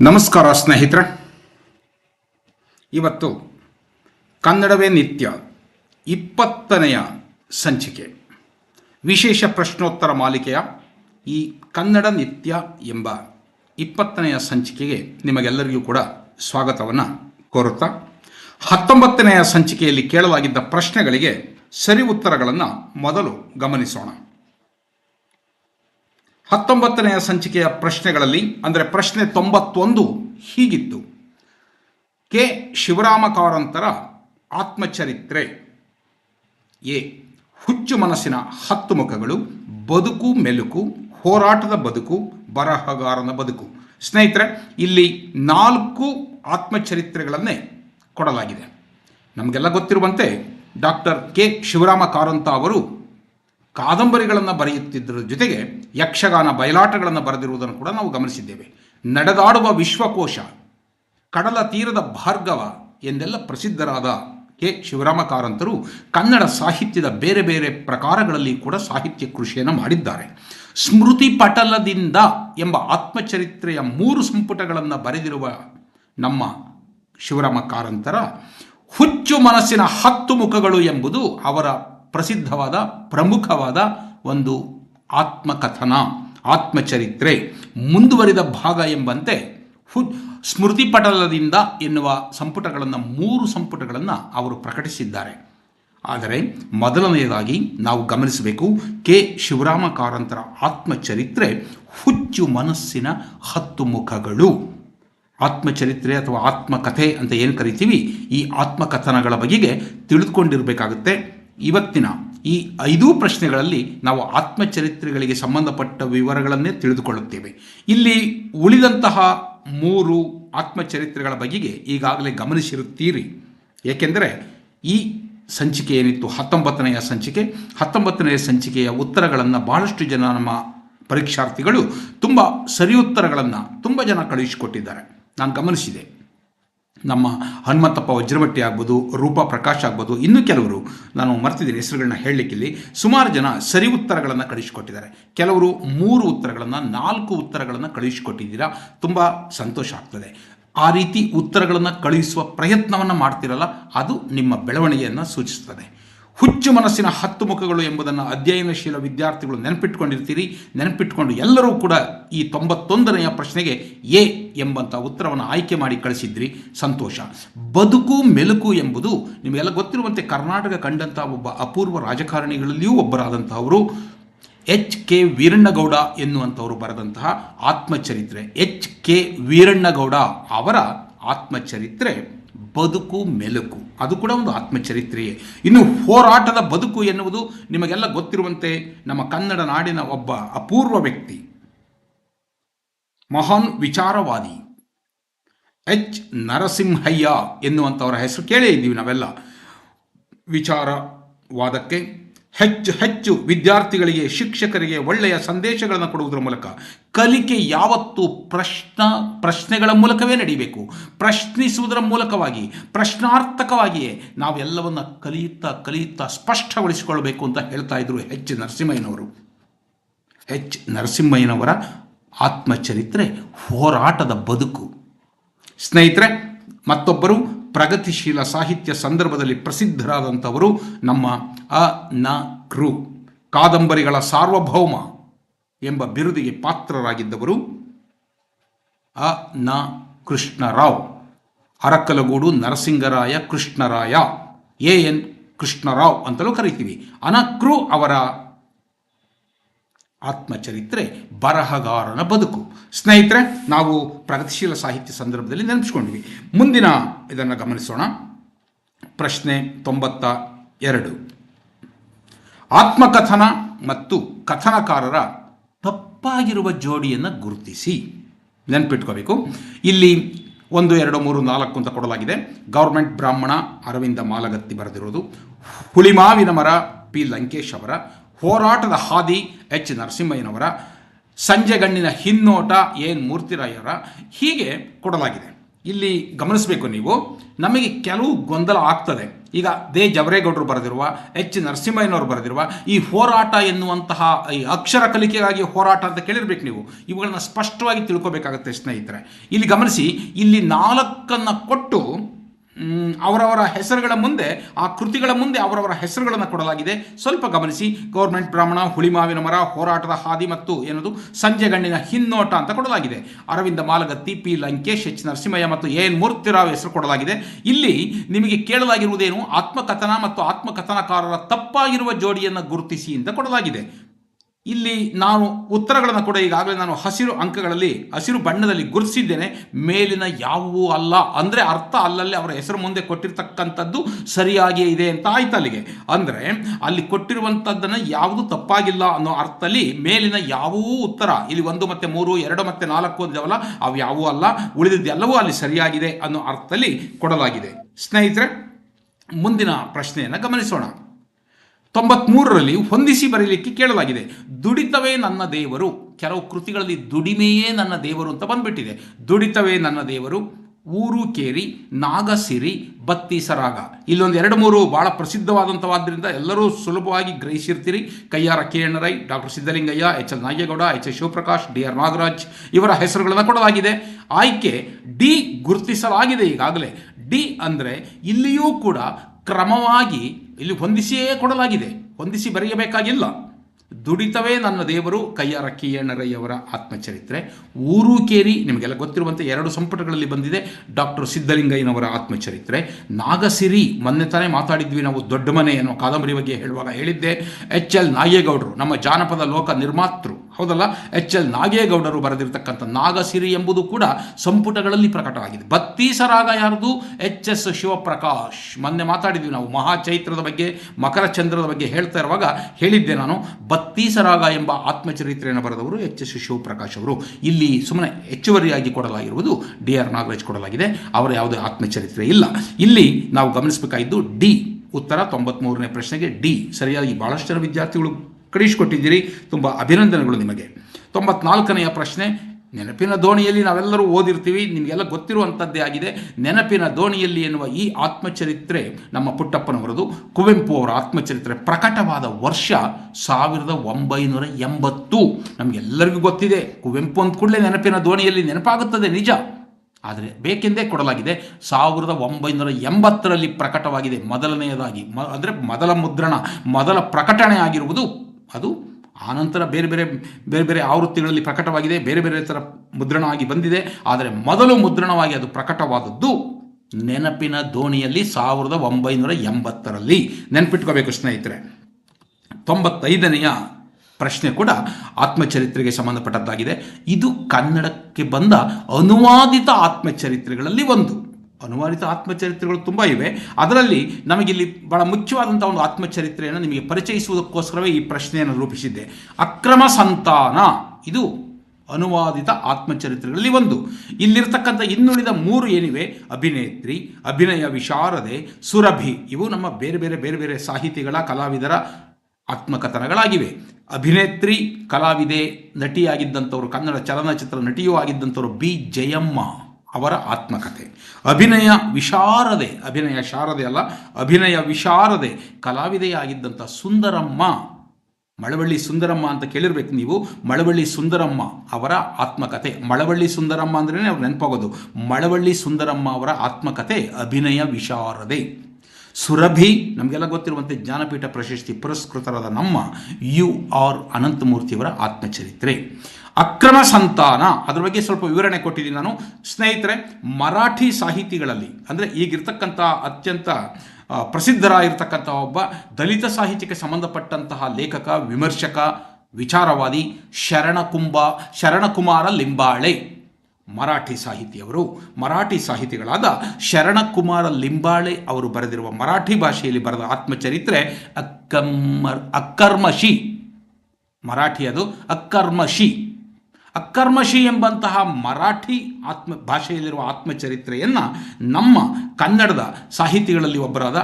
ನಮಸ್ಕಾರ ಸ್ನೇಹಿತರೆ. ಇವತ್ತು ಕನ್ನಡವೇ ನಿತ್ಯ ಇಪ್ಪತ್ತನೆಯ ಸಂಚಿಕೆ. ವಿಶೇಷ ಪ್ರಶ್ನೋತ್ತರ ಮಾಲಿಕೆಯ ಈ ಕನ್ನಡ ನಿತ್ಯ ಎಂಬ ಇಪ್ಪತ್ತನೆಯ ಸಂಚಿಕೆಗೆ ನಿಮಗೆಲ್ಲರಿಗೂ ಕೂಡ ಸ್ವಾಗತವನ್ನು ಕೋರುತ್ತಾ, ಹತ್ತೊಂಬತ್ತನೆಯ ಸಂಚಿಕೆಯಲ್ಲಿ ಕೇಳಲಾಗಿದ್ದ ಪ್ರಶ್ನೆಗಳಿಗೆ ಸರಿ ಉತ್ತರಗಳನ್ನು ಮೊದಲು ಗಮನಿಸೋಣ. ಹತ್ತೊಂಬತ್ತನೆಯ ಸಂಚಿಕೆಯ ಪ್ರಶ್ನೆಗಳಲ್ಲಿ, ಅಂದರೆ ಪ್ರಶ್ನೆ ತೊಂಬತ್ತೊಂದು ಹೀಗಿತ್ತು. ಕೆ. ಶಿವರಾಮ ಕಾರಂತರ ಆತ್ಮಚರಿತ್ರೆ. ಎ. ಹುಚ್ಚು ಮನಸ್ಸಿನ ಹತ್ತು ಮುಖಗಳು, ಬದುಕು ಮೆಲುಕು, ಹೋರಾಟದ ಬದುಕು, ಬರಹಗಾರನ ಬದುಕು. ಸ್ನೇಹಿತರೆ, ಇಲ್ಲಿ ನಾಲ್ಕು ಆತ್ಮಚರಿತ್ರೆಗಳನ್ನೇ ಕೊಡಲಾಗಿದೆ. ನಮಗೆಲ್ಲ ಗೊತ್ತಿರುವಂತೆ ಡಾಕ್ಟರ್ ಕೆ. ಶಿವರಾಮ ಕಾರಂತ ಅವರು ಕಾದಂಬರಿಗಳನ್ನು ಬರೆಯುತ್ತಿದ್ದರ ಜೊತೆಗೆ ಯಕ್ಷಗಾನ ಬಯಲಾಟಗಳನ್ನು ಬರೆದಿರುವುದನ್ನು ಕೂಡ ನಾವು ಗಮನಿಸಿದ್ದೇವೆ. ನಡೆದಾಡುವ ವಿಶ್ವಕೋಶ, ಕಡಲ ತೀರದ ಭಾರ್ಗವ ಎಂದೆಲ್ಲ ಪ್ರಸಿದ್ಧರಾದ ಕೆ. ಶಿವರಾಮ ಕಾರಂತರು ಕನ್ನಡ ಸಾಹಿತ್ಯದ ಬೇರೆ ಬೇರೆ ಪ್ರಕಾರಗಳಲ್ಲಿ ಕೂಡ ಸಾಹಿತ್ಯ ಕೃಷಿಯನ್ನು ಮಾಡಿದ್ದಾರೆ. ಸ್ಮೃತಿ ಪಟಲದಿಂದ ಎಂಬ ಆತ್ಮಚರಿತ್ರೆಯ ಮೂರು ಸಂಪುಟಗಳನ್ನು ಬರೆದಿರುವ ನಮ್ಮ ಶಿವರಾಮ ಕಾರಂತರ ಹುಚ್ಚು ಮನಸ್ಸಿನ ಹತ್ತು ಮುಖಗಳು ಎಂಬುದು ಅವರ ಪ್ರಸಿದ್ಧವಾದ, ಪ್ರಮುಖವಾದ ಒಂದು ಆತ್ಮಕಥನ, ಆತ್ಮಚರಿತ್ರೆ. ಮುಂದುವರಿದ ಭಾಗ ಎಂಬಂತೆ ಹು ಸ್ಮೃತಿ ಪಟಲದಿಂದ ಎನ್ನುವ ಸಂಪುಟಗಳನ್ನು, ಮೂರು ಸಂಪುಟಗಳನ್ನು ಅವರು ಪ್ರಕಟಿಸಿದ್ದಾರೆ. ಆದರೆ ಮೊದಲನೆಯದಾಗಿ ನಾವು ಗಮನಿಸಬೇಕು, ಕೆ. ಶಿವರಾಮ ಕಾರಂತರ ಆತ್ಮಚರಿತ್ರೆ ಹುಚ್ಚು ಮನಸ್ಸಿನ ಹತ್ತು ಮುಖಗಳು. ಆತ್ಮಚರಿತ್ರೆ ಅಥವಾ ಆತ್ಮಕಥೆ ಅಂತ ಏನು ಕರಿತೀವಿ? ಈ ಆತ್ಮಕಥನಗಳ ಬಗೆಗೆ ತಿಳಿದುಕೊಂಡಿರಬೇಕಾಗುತ್ತೆ. ಇವತ್ತಿನ ಈ ಐದೂ ಪ್ರಶ್ನೆಗಳಲ್ಲಿ ನಾವು ಆತ್ಮಚರಿತ್ರೆಗಳಿಗೆ ಸಂಬಂಧಪಟ್ಟ ವಿವರಗಳನ್ನೇ ತಿಳಿದುಕೊಳ್ಳುತ್ತೇವೆ. ಇಲ್ಲಿ ಉಳಿದಂತಹ ಮೂರು ಆತ್ಮಚರಿತ್ರೆಗಳ ಬಗೆಗೆ ಈಗಾಗಲೇ ಗಮನಿಸಿರುತ್ತೀರಿ. ಏಕೆಂದರೆ ಈ ಸಂಚಿಕೆ ಏನಿತ್ತು ಹತ್ತೊಂಬತ್ತನೆಯ ಸಂಚಿಕೆ. ಹತ್ತೊಂಬತ್ತನೆಯ ಸಂಚಿಕೆಯ ಉತ್ತರಗಳನ್ನು ಬಹಳಷ್ಟು ಜನ ನಮ್ಮ ಪರೀಕ್ಷಾರ್ಥಿಗಳು ತುಂಬ ಸರಿ ಉತ್ತರಗಳನ್ನು ತುಂಬ ಜನ ಕಳುಹಿಸಿಕೊಟ್ಟಿದ್ದಾರೆ. ನಾನು ಗಮನಿಸಿದೆ. ನಮ್ಮ ಹನುಮಂತಪ್ಪ ವಜ್ರಮಟ್ಟಿ ಆಗ್ಬೋದು, ರೂಪ ಪ್ರಕಾಶ್ ಆಗ್ಬೋದು, ಇನ್ನೂ ಕೆಲವರು ನಾನು ಮರ್ತಿದ್ದೀನಿ, ಹೆಸರುಗಳನ್ನ ಹೇಳಲಿಕ್ಕಿಲ್ಲಿ. ಸುಮಾರು ಜನ ಸರಿ ಉತ್ತರಗಳನ್ನು ಕಳಿಸಿಕೊಟ್ಟಿದ್ದಾರೆ ಕೆಲವರು ಮೂರು ಉತ್ತರಗಳನ್ನು, ನಾಲ್ಕು ಉತ್ತರಗಳನ್ನು ಕಳಿಸಿಕೊಟ್ಟಿದ್ದೀರಾ ತುಂಬ ಸಂತೋಷ ಆಗ್ತದೆ. ಆ ರೀತಿ ಉತ್ತರಗಳನ್ನು ಕಳುಹಿಸುವ ಪ್ರಯತ್ನವನ್ನು ಮಾಡ್ತಿರಲ್ಲ, ಅದು ನಿಮ್ಮ ಬೆಳವಣಿಗೆಯನ್ನು ಸೂಚಿಸುತ್ತದೆ ಹುಚ್ಚು ಮನಸ್ಸಿನ ಹತ್ತು ಮುಖಗಳು ಎಂಬುದನ್ನು ಅಧ್ಯಯನಶೀಲ ವಿದ್ಯಾರ್ಥಿಗಳು ನೆನಪಿಟ್ಕೊಂಡಿರ್ತೀರಿ. ನೆನಪಿಟ್ಕೊಂಡು ಎಲ್ಲರೂ ಕೂಡ ಈ ತೊಂಬತ್ತೊಂದನೆಯ ಪ್ರಶ್ನೆಗೆ ಎ ಎಂಬಂಥ ಉತ್ತರವನ್ನು ಆಯ್ಕೆ ಮಾಡಿ ಕಳಿಸಿದ್ರಿ. ಸಂತೋಷ. ಬದುಕು ಮೆಲುಕು ಎಂಬುದು ನಿಮಗೆಲ್ಲ ಗೊತ್ತಿರುವಂತೆ ಕರ್ನಾಟಕ ಕಂಡಂಥ ಒಬ್ಬ ಅಪೂರ್ವ ರಾಜಕಾರಣಿಗಳಲ್ಲಿಯೂ ಒಬ್ಬರಾದಂಥವರು ಎಚ್ ಕೆ ವೀರಣ್ಣಗೌಡ ಎನ್ನುವಂಥವರು ಬರೆದಂತಹ ಆತ್ಮಚರಿತ್ರೆ. ಎಚ್ ಕೆ ವೀರಣ್ಣಗೌಡ ಅವರ ಆತ್ಮಚರಿತ್ರೆ. ಬದುಕು ಮೆಲುಕು. ಅದು ಕೂಡ ಒಂದು ಆತ್ಮಚರಿತ್ರೆಯೇ. ಇನ್ನು ಹೋರಾಟದ ಬದುಕು ಎನ್ನುವುದು ನಿಮಗೆಲ್ಲ ಗೊತ್ತಿರುವಂತೆ ನಮ್ಮ ಕನ್ನಡ ನಾಡಿನ ಒಬ್ಬ ಅಪೂರ್ವ ವ್ಯಕ್ತಿ. ಮಹಾನ್ ವಿಚಾರವಾದಿ. ಎಚ್. ನರಸಿಂಹಯ್ಯ ಎನ್ನುವಂಥವರ ಹೆಸರು ಕೇಳೇ ಇದ್ದೀವಿ ನಾವೆಲ್ಲ. ವಿಚಾರವಾದಕ್ಕೆ ಹೆಚ್ಚು ಹೆಚ್ಚು ವಿದ್ಯಾರ್ಥಿಗಳಿಗೆ, ಶಿಕ್ಷಕರಿಗೆ ಒಳ್ಳೆಯ ಸಂದೇಶಗಳನ್ನು ಕೊಡುವುದರ ಮೂಲಕ ಕಲಿಕೆ ಯಾವತ್ತು ಪ್ರಶ್ನ, ಪ್ರಶ್ನೆಗಳ ಮೂಲಕವೇ ನಡೀಬೇಕು. ಪ್ರಶ್ನಿಸುವುದರ ಮೂಲಕವಾಗಿ, ಪ್ರಶ್ನಾರ್ಥಕವಾಗಿಯೇ ನಾವೆಲ್ಲವನ್ನು ಕಲಿಯುತ್ತಾ ಕಲಿಯುತ್ತಾ ಸ್ಪಷ್ಟಗೊಳಿಸಿಕೊಳ್ಳಬೇಕು ಅಂತ ಹೇಳ್ತಾ ಇದ್ರು ಎಚ್ ನರಸಿಂಹಯ್ಯನವರು. ಎಚ್ ನರಸಿಂಹಯ್ಯನವರ ಆತ್ಮಚರಿತ್ರೆ ಹೋರಾಟದ ಬದುಕು. ಸ್ನೇಹಿತರೆ, ಮತ್ತೊಬ್ಬರು ಪ್ರಗತಿಶೀಲ ಸಾಹಿತ್ಯ ಸಂದರ್ಭದಲ್ಲಿ ಪ್ರಸಿದ್ಧರಾದಂಥವರು ನಮ್ಮ ಅ, ನ ಕೃ ಕಾದಂಬರಿಗಳ ಸಾರ್ವಭೌಮ ಎಂಬ ಬಿರುದಿಗೆ ಪಾತ್ರರಾಗಿದ್ದವರು ಅ, ನ, ಕೃಷ್ಣರಾವ್. ಅರಕಲಗೂಡು ನರಸಿಂಗರಾಯ ಕೃಷ್ಣರಾಯ, ಎ, ಎನ್ ಕೃಷ್ಣರಾವ್ ಅಂತಲೂ ಕರಿತೀವಿ. ಅನಕೃ ಅವರ ಆತ್ಮಚರಿತ್ರೆ, ಬರಹಗಾರನ ಬದುಕು. ಸ್ನೇಹಿತರೆ, ನಾವು ಪ್ರಗತಿಶೀಲ ಸಾಹಿತ್ಯ ಸಂದರ್ಭದಲ್ಲಿ ನೆನಪಿಸ್ಕೊಂಡ್ವಿ. ಮುಂದಿನ ಇದನ್ನು ಗಮನಿಸೋಣ. ಪ್ರಶ್ನೆ ತೊಂಬತ್ತ ಎರಡು. ಆತ್ಮಕಥನ ಮತ್ತು ಕಥನಕಾರರ ತಪ್ಪಾಗಿರುವ ಜೋಡಿಯನ್ನು ಗುರುತಿಸಿ. ನೆನಪಿಟ್ಕೋಬೇಕು. ಇಲ್ಲಿ ಒಂದು, ಎರಡು, ಮೂರು, ನಾಲ್ಕು ಅಂತ ಕೊಡಲಾಗಿದೆ. ಗೌರ್ಮೆಂಟ್ ಬ್ರಾಹ್ಮಣ ಅರವಿಂದ ಮಾಲಗತ್ತಿ ಬರೆದಿರೋದು. ಹುಳಿಮಾವಿನ ಮರ ಪಿ ಲಂಕೇಶ್ ಅವರ. ಹೋರಾಟದ ಹಾದಿ ಎಚ್ ನರಸಿಂಹಯ್ಯನವರ ಸಂಜೆಗಣ್ಣಿನ ಹಿನ್ನೋಟ ಏನ್ ಮೂರ್ತಿರಾಯರ ಹೀಗೆ ಕೊಡಲಾಗಿದೆ. ಇಲ್ಲಿ ಗಮನಿಸಬೇಕು ನೀವು, ನಮಗೆ ಕೆಲವು ಗೊಂದಲ ಆಗ್ತದೆ. ಈಗ ದೇ ಜವರೇಗೌಡರು ಬರೆದಿರುವ, ಎಚ್ ನರಸಿಂಹಯ್ಯನವರು ಬರೆದಿರುವ ಈ ಹೋರಾಟ ಎನ್ನುವಂತಹ ಈ ಅಕ್ಷರ ಕಲಿಕೆಗಾಗಿ ಹೋರಾಟ ಅಂತ ಕೇಳಿರ್ಬೇಕು ನೀವು. ಇವುಗಳನ್ನ ಸ್ಪಷ್ಟವಾಗಿ ತಿಳ್ಕೋಬೇಕಾಗುತ್ತೆ ಸ್ನೇಹಿತರೆ. ಇಲ್ಲಿ ಗಮನಿಸಿ, ಇಲ್ಲಿ ನಾಲ್ಕನ್ನು ಕೊಟ್ಟು ಅವರವರ ಹೆಸರುಗಳ ಮುಂದೆ, ಆ ಕೃತಿಗಳ ಮುಂದೆ ಅವರವರ ಹೆಸರುಗಳನ್ನು ಕೊಡಲಾಗಿದೆ. ಸ್ವಲ್ಪ ಗಮನಿಸಿ, ಗೌರ್ಮೆಂಟ್ ಬ್ರಾಹ್ಮಣ, ಹುಳಿಮಾವಿನ ಮರ, ಹೋರಾಟದ ಹಾದಿ ಮತ್ತು ಏನದು? ಸಂಜೆ ಗಣ್ಣಿನ ಹಿನ್ನೋಟ ಅಂತ ಕೊಡಲಾಗಿದೆ. ಅರವಿಂದ ಮಾಲಗತ್ತಿ, ಪಿ. ಲಂಕೇಶ್, ಎಚ್. ನರಸಿಂಹಯ್ಯ ಮತ್ತು ಎ. ಎನ್. ಮೂರ್ತಿರಾವ್ ಹೆಸರು ಕೊಡಲಾಗಿದೆ. ಇಲ್ಲಿ ನಿಮಗೆ ಕೇಳಲಾಗಿರುವುದೇನು? ಆತ್ಮಕಥನ ಮತ್ತು ಆತ್ಮಕಥನಕಾರರ ತಪ್ಪಾಗಿರುವ ಜೋಡಿಯನ್ನು ಗುರುತಿಸಿ ಅಂತ ಕೊಡಲಾಗಿದೆ. ಇಲ್ಲಿ ನಾನು ಉತ್ತರಗಳನ್ನು ಕೂಡ ಈಗಾಗಲೇ ನಾನು ಹಸಿರು ಅಂಕಗಳಲ್ಲಿ, ಹಸಿರು ಬಣ್ಣದಲ್ಲಿ ಗುರುತಿಸಿದ್ದೇನೆ. ಮೇಲಿನ ಯಾವುವೂ ಅಲ್ಲ. ಅಂದರೆ ಅರ್ಥ ಅಲ್ಲಲ್ಲಿ ಅವರ ಹೆಸರು ಮುಂದೆ ಕೊಟ್ಟಿರ್ತಕ್ಕಂಥದ್ದು ಸರಿಯಾಗಿಯೇ ಇದೆ ಅಂತ ಆಯ್ತು ಅಲ್ಲಿಗೆ ಅಂದರೆ ಅಲ್ಲಿ ಕೊಟ್ಟಿರುವಂಥದ್ದನ್ನು ಯಾವುದು ತಪ್ಪಾಗಿಲ್ಲ ಅನ್ನೋ ಅರ್ಥದಲ್ಲಿ ಮೇಲಿನ ಯಾವುವೂ ಉತ್ತರ, ಇಲ್ಲಿ ಒಂದು ಮತ್ತು ಮೂರು, ಎರಡು ಮತ್ತು ನಾಲ್ಕು ಅಂದವಲ್ಲ ಅವು ಯಾವುವೂ ಅಲ್ಲ. ಉಳಿದಿದ್ದೆಲ್ಲವೂ ಅಲ್ಲಿ ಸರಿಯಾಗಿದೆ ಅನ್ನೋ ಅರ್ಥದಲ್ಲಿ ಕೊಡಲಾಗಿದೆ. ಸ್ನೇಹಿತರೆ, ಮುಂದಿನ ಪ್ರಶ್ನೆಯನ್ನು ಗಮನಿಸೋಣ. ತೊಂಬತ್ಮೂರರಲ್ಲಿ ಹೊಂದಿಸಿ ಬರೀಲಿಕ್ಕೆ ಕೇಳಲಾಗಿದೆ. ದುಡಿತವೇ ನನ್ನ ದೇವರು. ಕೆಲವು ಕೃತಿಗಳಲ್ಲಿ ದುಡಿಮೆಯೇ ನನ್ನ ದೇವರು ಅಂತ ಬಂದ್ಬಿಟ್ಟಿದೆ. ದುಡಿತವೇ ನನ್ನ ದೇವರು, ಊರು ಕೇರಿ ನಾಗಸಿರಿ ಬತ್ತೀಸರಾಗ ಇಲ್ಲೊಂದು ಎರಡು ಮೂರು ಭಾಳ ಪ್ರಸಿದ್ಧವಾದಂಥವಾದ್ದರಿಂದ ಎಲ್ಲರೂ ಸುಲಭವಾಗಿ ಗ್ರಹಿಸಿರ್ತೀರಿ. Kayyara Kiranrai doctor Siddalingaiah H. L. Nagegowda, H. S Shivaprakash, D. R. Nagaraj ಇವರ ಹೆಸರುಗಳನ್ನು ಕೊಡಲಾಗಿದೆ. ಆಯ್ಕೆ ಡಿ ಗುರುತಿಸಲಾಗಿದೆ ಈಗಾಗಲೇ. ಡಿ ಅಂದರೆ ಇಲ್ಲಿಯೂ ಕೂಡ ಕ್ರಮವಾಗಿ ಇಲ್ಲಿ ಹೊಂದಿಸಿಯೇ ಕೊಡಲಾಗಿದೆ. ಹೊಂದಿಸಿ ಬರೆಯಬೇಕಾಗಿಲ್ಲ. ದುಡಿತವೇ ನನ್ನ ದೇವರು ಕೈಯಾರ ಕಿಯಣ್ಣರಯ್ಯವರ ಆತ್ಮಚರಿತ್ರೆ. ಊರು ಕೇರಿ ನಿಮಗೆಲ್ಲ ಗೊತ್ತಿರುವಂತೆ ಎರಡು ಸಂಪುಟಗಳಲ್ಲಿ ಬಂದಿದೆ ಡಾಕ್ಟರ್ ಸಿದ್ದಲಿಂಗಯ್ಯನವರ ಆತ್ಮಚರಿತ್ರೆ. ನಾಗಸಿರಿ, ಮೊನ್ನೆ ತಾನೇ ಮಾತಾಡಿದ್ವಿ ನಾವು ದೊಡ್ಡ ಮನೆ ಅನ್ನೋ ಕಾದಂಬರಿ ಬಗ್ಗೆ ಹೇಳುವಾಗ ಹೇಳಿದ್ದೆ. ಎಚ್ ಎಲ್ ನಾಗೇಗೌಡರು, ನಮ್ಮ ಜಾನಪದ ಲೋಕ ನಿರ್ಮಾತೃ. ಹೌದಲ್ಲ? ಎಚ್ ಎಲ್ ನಾಗೇಗೌಡರು ಬರೆದಿರ್ತಕ್ಕಂಥ ನಾಗಸಿರಿ ಎಂಬುದು ಕೂಡ ಸಂಪುಟಗಳಲ್ಲಿ ಪ್ರಕಟವಾಗಿದೆ. ಬತ್ತೀಸರಾಗ ಯಾರದು? H S Shivaprakash. ಮೊನ್ನೆ ಮಾತಾಡಿದ್ವಿ ನಾವು ಮಹಾಚೈತ್ರದ ಬಗ್ಗೆ, ಮಕರ ಚಂದ್ರದ ಬಗ್ಗೆ ಹೇಳ್ತಾ ಇರುವಾಗ ಹೇಳಿದ್ದೆ ನಾನು. ಬತ್ತೀಸರಾಗ ಎಂಬ ಆತ್ಮಚರಿತ್ರೆಯನ್ನು ಬರೆದವರು ಎಚ್ ಎಸ್ ಶಿವಪ್ರಕಾಶ್ ಅವರು. ಇಲ್ಲಿ ಸುಮ್ಮನೆ ಹೆಚ್ಚುವರಿಯಾಗಿ ಕೊಡಲಾಗಿರುವುದು ಡಿ ಆರ್ ನಾಗರಾಜ್ ಕೊಡಲಾಗಿದೆ. ಅವರ ಯಾವುದೇ ಆತ್ಮಚರಿತ್ರೆ ಇಲ್ಲ. ಇಲ್ಲಿ ನಾವು ಗಮನಿಸಬೇಕಾಗಿದ್ದು ಡಿ ಉತ್ತರ ತೊಂಬತ್ಮೂರನೇ ಪ್ರಶ್ನೆಗೆ ಡಿ. ಸರಿಯಾಗಿ ಭಾಳಷ್ಟು ಜನ ವಿದ್ಯಾರ್ಥಿಗಳು ಕಳಿಸಿಕೊಟ್ಟಿದ್ದೀರಿ ತುಂಬ ಅಭಿನಂದನೆಗಳು ನಿಮಗೆ. ತೊಂಬತ್ನಾಲ್ಕನೆಯ ಪ್ರಶ್ನೆ ನೆನಪಿನ ದೋಣಿಯಲ್ಲಿ ನಾವೆಲ್ಲರೂ ಓದಿರ್ತೀವಿ, ನಿಮಗೆಲ್ಲ ಗೊತ್ತಿರುವಂಥದ್ದೇ ಆಗಿದೆ. ನೆನಪಿನ ದೋಣಿಯಲ್ಲಿ ಎನ್ನುವ ಈ ಆತ್ಮಚರಿತ್ರೆ ನಮ್ಮ ಪುಟ್ಟಪ್ಪನವರದು. ಕುವೆಂಪು ಅವರ ಆತ್ಮಚರಿತ್ರೆ ಪ್ರಕಟವಾದ ವರ್ಷ ಸಾವಿರದ ಒಂಬೈನೂರ ಎಂಬತ್ತು. ನಮಗೆಲ್ಲರಿಗೂ ಗೊತ್ತಿದೆ, ಕುವೆಂಪು ಅಂದ ಕೂಡಲೇ ನೆನಪಿನ ದೋಣಿಯಲ್ಲಿ ನೆನಪಾಗುತ್ತದೆ, ನಿಜ. ಆದರೆ ಬೇಕೆಂದೇ ಕೊಡಲಾಗಿದೆ. ಸಾವಿರದ ಒಂಬೈನೂರ ಎಂಬತ್ತರಲ್ಲಿ ಪ್ರಕಟವಾಗಿದೆ ಮೊದಲನೆಯದಾಗಿ, ಮ, ಅಂದರೆ ಮೊದಲ ಮುದ್ರಣ, ಮೊದಲ ಪ್ರಕಟಣೆ ಆಗಿರುವುದು ಅದು ಆನಂತರ ಬೇರೆ ಬೇರೆ ಬೇರೆ ಬೇರೆ ಆವೃತ್ತಿಗಳಲ್ಲಿ ಪ್ರಕಟವಾಗಿದೆ, ಬೇರೆ ಬೇರೆ ಥರ ಮುದ್ರಣವಾಗಿ ಬಂದಿದೆ. ಆದರೆ ಮೊದಲು ಮುದ್ರಣವಾಗಿ ಅದು ಪ್ರಕಟವಾದದ್ದು ನೆನಪಿನ ದೋಣಿಯಲ್ಲಿ ಸಾವಿರದ ಒಂಬೈನೂರ ಎಂಬತ್ತರಲ್ಲಿ. ನೆನಪಿಟ್ಕೋಬೇಕು ಸ್ನೇಹಿತರೆ. ತೊಂಬತ್ತೈದನೆಯ ಪ್ರಶ್ನೆ ಕೂಡ ಆತ್ಮಚರಿತ್ರೆಗೆ ಸಂಬಂಧಪಟ್ಟದ್ದಾಗಿದೆ. ಇದು ಕನ್ನಡಕ್ಕೆ ಬಂದ ಅನುವಾದಿತ ಆತ್ಮಚರಿತ್ರೆಗಳಲ್ಲಿ ಒಂದು. ಅನುವಾದಿತ ಆತ್ಮಚರಿತ್ರೆಗಳು ತುಂಬ ಇವೆ. ಅದರಲ್ಲಿ ನಮಗಿಲ್ಲಿ ಬಹಳ ಮುಖ್ಯವಾದಂಥ ಒಂದು ಆತ್ಮಚರಿತ್ರೆಯನ್ನು ನಿಮಗೆ ಪರಿಚಯಿಸುವುದಕ್ಕೋಸ್ಕರವೇ ಈ ಪ್ರಶ್ನೆಯನ್ನು ರೂಪಿಸಿದ್ದೆ. ಅಕ್ರಮ ಸಂತಾನ. ಇದು ಅನುವಾದಿತ ಆತ್ಮಚರಿತ್ರೆಗಳಲ್ಲಿ ಒಂದು. ಇಲ್ಲಿರ್ತಕ್ಕಂಥ ಇನ್ನುಳಿದ ಮೂರು ಏನಿವೆ? ಅಭಿನೇತ್ರಿ, ಅಭಿನಯ ವಿಶಾರದೆ, ಸುರಭಿ. ಇವು ನಮ್ಮ ಬೇರೆ ಬೇರೆ ಬೇರೆ ಬೇರೆ ಸಾಹಿತಿಗಳ, ಕಲಾವಿದರ ಆತ್ಮಕಥನಗಳಾಗಿವೆ. ಅಭಿನೇತ್ರಿ, ಕಲಾವಿದೆ ನಟಿಯಾಗಿದ್ದಂಥವರು, ಕನ್ನಡ ಚಲನಚಿತ್ರ ನಟಿಯೂ ಆಗಿದ್ದಂಥವರು ಬಿ. ಜಯಮ್ಮ. ಅವರ ಆತ್ಮಕಥೆ ಅಭಿನಯ ವಿಶಾರದೆ, ಅಭಿನಯ ಶಾರದೆ ಅಲ್ಲ, ಅಭಿನಯ ವಿಶಾರದೆ ಕಲಾವಿದೆಯಾಗಿದ್ದಂಥ ಸುಂದರಮ್ಮ, ಮಳವಳ್ಳಿ ಸುಂದರಮ್ಮ ಅಂತ ಕೇಳಿರ್ಬೇಕು ನೀವು. ಮಳವಳ್ಳಿ ಸುಂದರಮ್ಮ ಅವರ ಆತ್ಮಕಥೆ ಮಳವಳ್ಳಿ ಸುಂದರಮ್ಮ ಅಂದ್ರೇ ಅವ್ರು ನೆನಪಾಗೋದು. ಮಳವಳ್ಳಿ ಸುಂದರಮ್ಮ ಅವರ ಆತ್ಮಕಥೆ ಅಭಿನಯ ವಿಶಾರದೆ. ಸುರಭಿ, ನಮಗೆಲ್ಲ ಗೊತ್ತಿರುವಂತೆ ಜ್ಞಾನಪೀಠ ಪ್ರಶಸ್ತಿ ಪುರಸ್ಕೃತರಾದ ನಮ್ಮ ಯು ಆರ್ ಅನಂತಮೂರ್ತಿಯವರ ಆತ್ಮಚರಿತ್ರೆ. ಅಕ್ರಮ ಸಂತಾನ, ಅದರ ಬಗ್ಗೆ ಸ್ವಲ್ಪ ವಿವರಣೆ ಕೊಟ್ಟಿದ್ದೀನಿ ನಾನು. ಸ್ನೇಹಿತರೆ, ಮರಾಠಿ ಸಾಹಿತಿಗಳಲ್ಲಿ, ಅಂದರೆ ಈಗಿರ್ತಕ್ಕಂಥ ಅತ್ಯಂತ ಪ್ರಸಿದ್ಧರಾಗಿರ್ತಕ್ಕಂಥ ಒಬ್ಬ ದಲಿತ ಸಾಹಿತ್ಯಕ್ಕೆ ಸಂಬಂಧಪಟ್ಟಂತಹ ಲೇಖಕ, ವಿಮರ್ಶಕ, ವಿಚಾರವಾದಿ ಶರಣಕುಂಬ, ಶರಣಕುಮಾರ ಲಿಂಬಾಳೆ. ಮರಾಠಿ ಸಾಹಿತಿಯವರು, ಮರಾಠಿ ಸಾಹಿತಿಗಳಾದ ಶರಣಕುಮಾರ ಲಿಂಬಾಳೆ ಅವರು ಬರೆದಿರುವ ಮರಾಠಿ ಭಾಷೆಯಲ್ಲಿ ಬರೆದ ಆತ್ಮಚರಿತ್ರೆ ಅಕ್ಕಮ್ಮರ್, ಅಕ್ಕರ್ಮಶಿ. ಮರಾಠಿ ಅದು, ಅಕ್ಕರ್ಮಶಿ. ಅಕ್ಕರ್ಮಶಿ ಎಂಬಂತಹ ಮರಾಠಿ ಆತ್ಮ, ಭಾಷೆಯಲ್ಲಿರುವ ಆತ್ಮಚರಿತ್ರೆಯನ್ನು ನಮ್ಮ ಕನ್ನಡದ ಸಾಹಿತಿಗಳಲ್ಲಿ ಒಬ್ಬರಾದ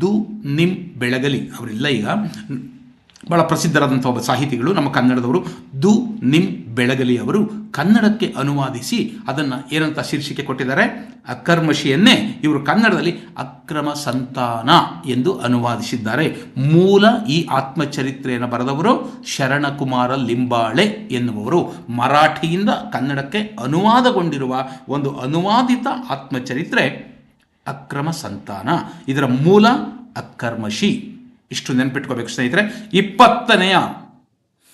ದು ನಿಮ್ ಬೆಳಗಲಿ. ಅವರಿಲ್ಲ ಈಗ. ಬಹಳ ಪ್ರಸಿದ್ಧರಾದಂಥ ಒಬ್ಬ ಸಾಹಿತಿಗಳು ನಮ್ಮ ಕನ್ನಡದವರು. ದು ನಿಮ್ ಬೆಳಗಲಿ ಅವರು ಕನ್ನಡಕ್ಕೆ ಅನುವಾದಿಸಿ ಅದನ್ನು ಏನಂತ ಶೀರ್ಷಿಕೆ ಕೊಟ್ಟಿದ್ದಾರೆ. ಅಕರ್ಮಶಿಯನ್ನೇ ಇವರು ಕನ್ನಡದಲ್ಲಿ ಅಕ್ರಮ ಸಂತಾನ ಎಂದು ಅನುವಾದಿಸಿದ್ದಾರೆ. ಮೂಲ ಈ ಆತ್ಮಚರಿತ್ರೆಯನ್ನು ಬರೆದವರು ಶರಣಕುಮಾರ ಲಿಂಬಾಳೆ ಎನ್ನುವರು ಮರಾಠಿಯಿಂದ ಕನ್ನಡಕ್ಕೆ ಅನುವಾದಗೊಂಡಿರುವ ಒಂದು ಅನುವಾದಿತ ಆತ್ಮಚರಿತ್ರೆ ಅಕ್ರಮ ಸಂತಾನ. ಇದರ ಮೂಲ ಅಕರ್ಮಶಿ. ಇಷ್ಟು ನೆನ್ಪಿಟ್ಕೋಬೇಕು ಸ್ನೇಹಿತರೆ. ಇಪ್ಪತ್ತನೆಯ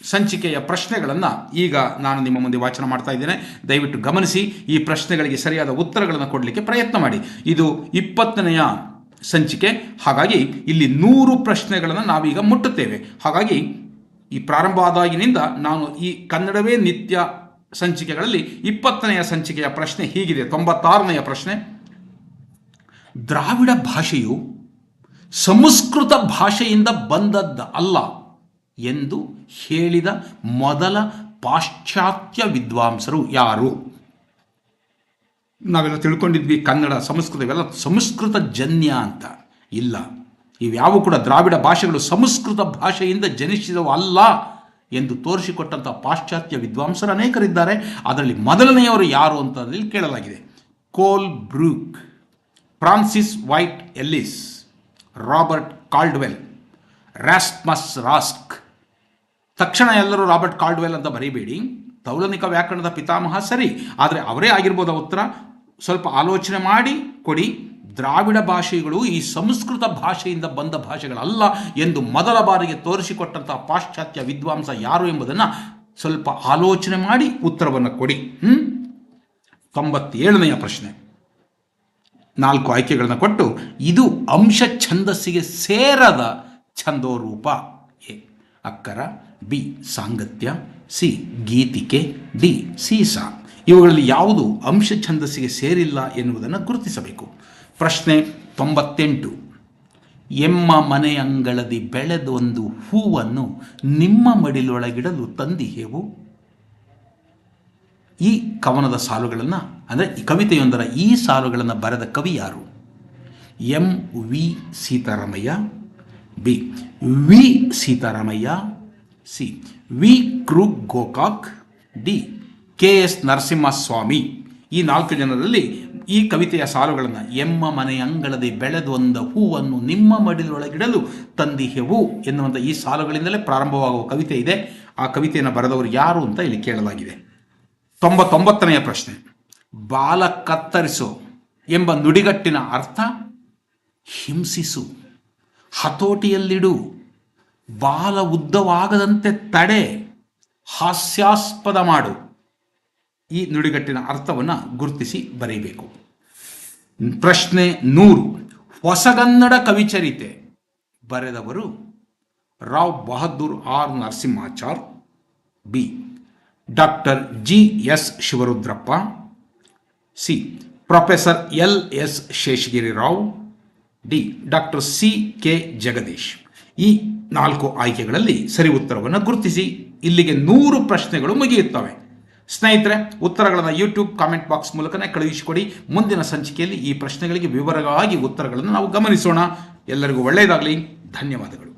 ಸಂಚಿಕೆಯ ಪ್ರಶ್ನೆಗಳನ್ನು ಈಗ ನಾನು ನಿಮ್ಮ ಮುಂದೆ ವಾಚನ ಮಾಡ್ತಾ ಇದ್ದೇನೆ. ದಯವಿಟ್ಟು ಗಮನಿಸಿ, ಈ ಪ್ರಶ್ನೆಗಳಿಗೆ ಸರಿಯಾದ ಉತ್ತರಗಳನ್ನು ಕೊಡಲಿಕ್ಕೆ ಪ್ರಯತ್ನ ಮಾಡಿ. ಇದು ಇಪ್ಪತ್ತನೆಯ ಸಂಚಿಕೆ. ಹಾಗಾಗಿ ಇಲ್ಲಿ ನೂರು ಪ್ರಶ್ನೆಗಳನ್ನು ನಾವೀಗ ಮುಟ್ಟುತ್ತೇವೆ. ಹಾಗಾಗಿ ಈ ಪ್ರಾರಂಭ ಆದಾಗಿನಿಂದ ನಾನು ಈ ಕನ್ನಡವೇ ನಿತ್ಯ ಸಂಚಿಕೆಗಳಲ್ಲಿ ಇಪ್ಪತ್ತನೆಯ ಸಂಚಿಕೆಯ ಪ್ರಶ್ನೆ ಹೀಗಿದೆ. ತೊಂಬತ್ತಾರನೆಯ ಪ್ರಶ್ನೆ. ದ್ರಾವಿಡ ಭಾಷೆಯು ಸಂಸ್ಕೃತ ಭಾಷೆಯಿಂದ ಬಂದದ್ದ ಅಲ್ಲ ಎಂದು ಹೇಳಿದ ಮೊದಲ ಪಾಶ್ಚಾತ್ಯ ವಿದ್ವಾಂಸರು ಯಾರು? ನಾವೆಲ್ಲ ತಿಳ್ಕೊಂಡಿದ್ವಿ, ಕನ್ನಡ, ಸಂಸ್ಕೃತ, ಇವೆಲ್ಲ ಸಂಸ್ಕೃತ ಜನ್ಯ ಅಂತ. ಇಲ್ಲ, ಇವ್ಯಾವು ಕೂಡ ದ್ರಾವಿಡ ಭಾಷೆಗಳು ಸಂಸ್ಕೃತ ಭಾಷೆಯಿಂದ ಜನಿಸಿದವು ಅಲ್ಲ ಎಂದು ತೋರಿಸಿಕೊಟ್ಟಂಥ ಪಾಶ್ಚಾತ್ಯ ವಿದ್ವಾಂಸರು ಅನೇಕರಿದ್ದಾರೆ. ಅದರಲ್ಲಿ ಮೊದಲನೆಯವರು ಯಾರು ಅಂತ ಕೇಳಲಾಗಿದೆ. Colebrooke Francis Whyte Ellis. Robert Caldwell, Rasmus Rask. ತಕ್ಷಣ ಎಲ್ಲರೂ ರಾಬರ್ಟ್ ಕಾಲ್ಡ್ವೆಲ್ ಅಂತ ಬರೀಬೇಡಿ. ತೌಲನಿಕ ವ್ಯಾಕರಣದ ಪಿತಾಮಹ ಸರಿ, ಆದರೆ ಅವರೇ ಆಗಿರ್ಬೋದು ಉತ್ತರ? ಸ್ವಲ್ಪ ಆಲೋಚನೆ ಮಾಡಿ, ಕೊಡಿ. ದ್ರಾವಿಡ ಭಾಷೆಗಳು ಈ ಸಂಸ್ಕೃತ ಭಾಷೆಯಿಂದ ಬಂದ ಭಾಷೆಗಳಲ್ಲ ಎಂದು ಮೊದಲ ಬಾರಿಗೆ ತೋರಿಸಿಕೊಟ್ಟಂತಹ ಪಾಶ್ಚಾತ್ಯ ವಿದ್ವಾಂಸ ಯಾರು ಎಂಬುದನ್ನು ಸ್ವಲ್ಪ ಆಲೋಚನೆ ಮಾಡಿ ಉತ್ತರವನ್ನು ಕೊಡಿ. ಹ್ಞೂ ತೊಂಬತ್ತೇಳನೆಯ ಪ್ರಶ್ನೆ. ನಾಲ್ಕು ಆಯ್ಕೆಗಳನ್ನು ಕೊಟ್ಟು ಇದು ಅಂಶ ಛಂದಸ್ಸಿಗೆ ಸೇರದ ಛಂದೋರೂಪ ಎ. ಅಕ್ಕರ, ಬಿ. ಸಾಂಗತ್ಯ, ಸಿ. ಗೀತಿಕೆ, ಡಿ. ಸೀಸ. ಇವುಗಳಲ್ಲಿ ಯಾವುದು ಅಂಶ ಛಂದಸ್ಸಿಗೆ ಸೇರಿಲ್ಲ ಎನ್ನುವುದನ್ನು ಗುರುತಿಸಬೇಕು. ಪ್ರಶ್ನೆ ತೊಂಬತ್ತೆಂಟು. ಎಮ್ಮ ಮನೆಯಂಗಳದಿ ಬೆಳೆದೊಂದು ಹೂವನ್ನು ನಿಮ್ಮ ಮಡಿಲೊಳಗಿಡಲು ತಂದಿಹೆವು? ಈ ಕವನದ ಸಾಲುಗಳನ್ನು, ಅಂದರೆ ಈ ಕವಿತೆಯೊಂದರ ಈ ಸಾಲುಗಳನ್ನು ಬರೆದ ಕವಿ ಯಾರು? M V Seetharamaiah, B V Seetharamaiah, C V ಕ್ರೂ Gokak, D K S Narasimhaswamy. ಈ ನಾಲ್ಕು ಜನರಲ್ಲಿ ಈ ಕವಿತೆಯ ಸಾಲುಗಳನ್ನು, ಎಮ್ಮ ಮನೆ ಅಂಗಳದಿ ಬೆಳೆದೊಂದ ಹೂವನ್ನು ನಿಮ್ಮ ಮಡಿಲೊಳಗಿಡಲು ತಂದಿಹೆವು ಎನ್ನುವಂಥ ಈ ಸಾಲುಗಳಿಂದಲೇ ಪ್ರಾರಂಭವಾಗುವ ಕವಿತೆ ಇದೆ. ಆ ಕವಿತೆಯನ್ನು ಬರೆದವರು ಯಾರು ಅಂತ ಇಲ್ಲಿ ಕೇಳಲಾಗಿದೆ. ತೊಂಬತ್ತೊಂಬತ್ತನೆಯ ಪ್ರಶ್ನೆ. ಬಾಲ ಕತ್ತರಿಸು ಎಂಬ ನುಡಿಗಟ್ಟಿನ ಅರ್ಥ ಹಿಂಸಿಸು. ಹತೋಟಿಯಲ್ಲಿಡು. ಬಾಲ ಉದ್ದವಾಗದಂತೆ ತಡೆ, ಹಾಸ್ಯಾಸ್ಪದ ಮಾಡು. ಈ ನುಡಿಗಟ್ಟಿನ ಅರ್ಥವನ್ನು ಗುರುತಿಸಿ ಬರೀಬೇಕು. ಪ್ರಶ್ನೆ ನೂರು. ಹೊಸಗನ್ನಡ ಕವಿಚರಿತೆ ಬರೆದವರು Rao Bahadur R Narasimhachar. B. Doctor G S Shivarudrappa, C professor L S Seshagiri Rao D doctor C K Jagadish. ಈ ನಾಲ್ಕು ಆಯ್ಕೆಗಳಲ್ಲಿ ಸರಿ ಉತ್ತರವನ್ನು ಗುರುತಿಸಿ. ಇಲ್ಲಿಗೆ ನೂರು ಪ್ರಶ್ನೆಗಳು ಮುಗಿಯುತ್ತವೆ. ಸ್ನೇಹಿತರೆ, ಉತ್ತರಗಳನ್ನು ಯೂಟ್ಯೂಬ್ ಕಾಮೆಂಟ್ ಬಾಕ್ಸ್ ಮೂಲಕನೇ ಕಳುಹಿಸಿಕೊಡಿ. ಮುಂದಿನ ಸಂಚಿಕೆಯಲ್ಲಿ ಈ ಪ್ರಶ್ನೆಗಳಿಗೆ ವಿವರವಾಗಿ ಉತ್ತರಗಳನ್ನು ನಾವು ಗಮನಿಸೋಣ. ಎಲ್ಲರಿಗೂ ಒಳ್ಳೆಯದಾಗಲಿ. ಧನ್ಯವಾದಗಳು.